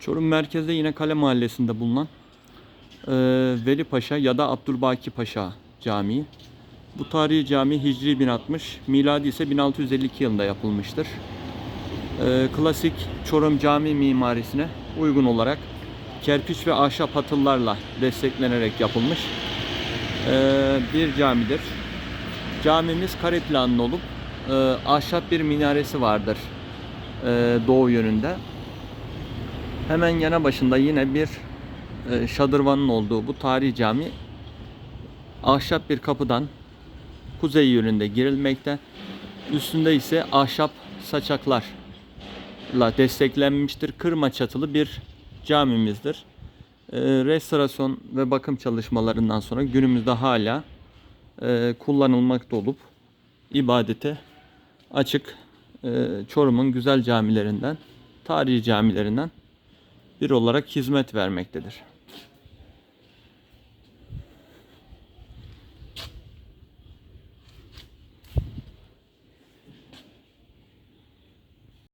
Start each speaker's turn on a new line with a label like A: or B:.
A: Çorum merkezde yine Kale Mahallesi'nde bulunan e, Veli Paşa ya da Abdülbaki Paşa Camii. Bu tarihi cami Hicri 1060, miladi ise 1652 yılında yapılmıştır. E, klasik Çorum cami mimarisine uygun olarak kerpiç ve ahşap hatıllarla desteklenerek yapılmış e, bir camidir. Camimiz kare planlı olup e, ahşap bir minaresi vardır e, doğu yönünde. Hemen yana başında yine bir e, şadırvanın olduğu bu tarihi cami ahşap bir kapıdan kuzey yönünde girilmekte. Üstünde ise ahşap saçaklarla desteklenmiştir. Kırma çatılı bir camimizdir. E, restorasyon ve bakım çalışmalarından sonra günümüzde hala e, kullanılmakta olup ibadete açık e, Çorum'un güzel camilerinden, tarihi camilerinden bir olarak hizmet vermektedir.